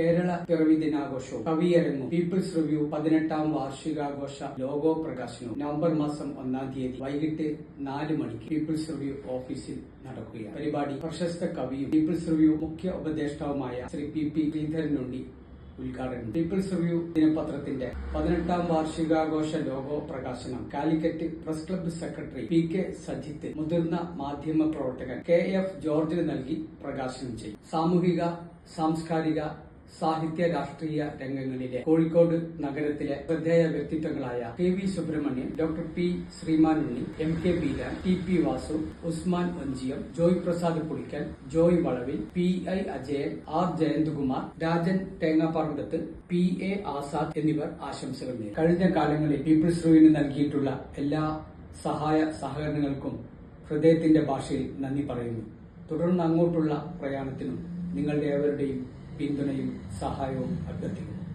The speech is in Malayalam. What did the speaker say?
കേരള പിറവി ദിനാഘോഷവും കവിയരങ്ങും പീപ്പിൾസ് റിവ്യൂ പതിനെട്ടാം വാർഷികാഘോഷ ലോഗോ പ്രകാശനവും നവംബർ മാസം ഒന്നാം തീയതി വൈകിട്ട് നാല് മണിക്ക് പീപ്പിൾസ് റിവ്യൂ ഓഫീസിൽ നടക്കുകയാണ്. പരിപാടി പ്രശസ്ത കവിയും പീപ്പിൾസ് റിവ്യൂ മുഖ്യ ഉപദേഷ്ടാവുമായ ശ്രീ പി പി ശ്രീധരനുണ്ടി ഉദ്ഘാടനം പീപ്പിൾസ് റിവ്യൂ ദിനപത്രത്തിന്റെ പതിനെട്ടാം വാർഷികാഘോഷ ലോഗോ പ്രകാശനം Calicut press club secretary P K Sajith മുതിർന്ന മാധ്യമ പ്രവർത്തകൻ കെ എഫ് ജോർജിന് നൽകി പ്രകാശനം ചെയ്യും സാമൂഹിക സാംസ്കാരിക സാഹിത്യ രാഷ്ട്രീയ രംഗങ്ങളിലെ കോഴിക്കോട് നഗരത്തിലെ ശ്രദ്ധേയ വ്യക്തിത്വങ്ങളായ K V Subramanian doctor P Sreemanunni M K Beeran T P Vasu Usman Onchiyam Joy Prasad Pulikkal Joy Valavil P I Ajayan R Jayanthkumar Rajan Thengaparambath P A Azad എന്നിവർ ആശംസകൾ നേടി. കഴിഞ്ഞ കാലങ്ങളിൽ പീപ്പിൾസ് റൂവിന് നൽകിയിട്ടുള്ള എല്ലാ സഹായ സഹകരണങ്ങൾക്കും ഹൃദയത്തിന്റെ ഭാഷയിൽ നന്ദി പറയുന്നു. തുടർന്ന് അങ്ങോട്ടുള്ള പ്രയാണത്തിനും നിങ്ങളുടെ ഏവരുടെയും പിന്തുണയും സഹായവും അഭ്യർത്ഥിക്കുന്നു.